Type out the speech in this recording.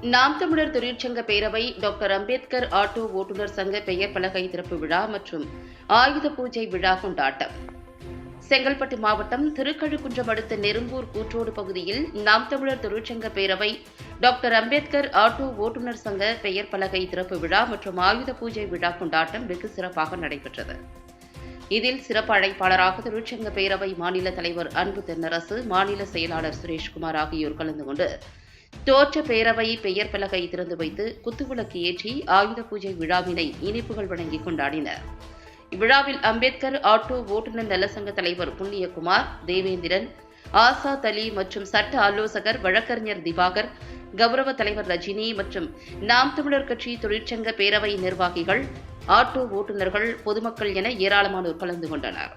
நாம் தமிழர் தொழிற்சங்க பேரவை டாக்டர் அம்பேத்கர் ஆட்டோ ஓட்டுநர் சங்க பெயர் பலகை திறப்பு விழா மற்றும் ஆயுத பூஜை விழா கொண்டாட்டம். செங்கல்பட்டு மாவட்டம் திருக்கழுக்குன்றம் அடுத்த நெரும்பூர் கூற்றோடு பகுதியில் நாம் தமிழர் தொழிற்சங்க பேரவை டாக்டர் அம்பேத்கர் ஆட்டோ ஓட்டுநர் சங்க பெயர் பலகை திறப்பு விழா மற்றும் ஆயுத பூஜை விழா கொண்டாட்டம் வெகு சிறப்பாக நடைபெற்றது. இதில் சிறப்பு அழைப்பாளராக தொழிற்சங்க பேரவை மாநில தலைவர் அன்பு தென்னரசு மாநில செயலாளர் சுரேஷ்குமார் ஆகியோர் கலந்து கொண்டு தோற்ற பேரவை பெயர் பலகை திறந்து வைத்து குத்துவிளக்கு ஏற்றி ஆயுத பூஜை விழாவினை இனிப்புகள் வழங்கி கொண்டாடினர். இவ்விழாவில் அம்பேத்கர் ஆட்டோ ஓட்டுநர் நலசங்க தலைவர் புண்ணியகுமார் தேவேந்திரன் ஆசாத் அலி மற்றும் சட்ட ஆலோசகர் வழக்கறிஞர் திவாகர் கௌரவ தலைவர் ரஜினி மற்றும் நாம் தமிழர் கட்சி தொழிற்சங்க பேரவை நிர்வாகிகள் ஆட்டோ ஓட்டுநர்கள் பொதுமக்கள் என ஏராளமானோர் கலந்து கொண்டனர்.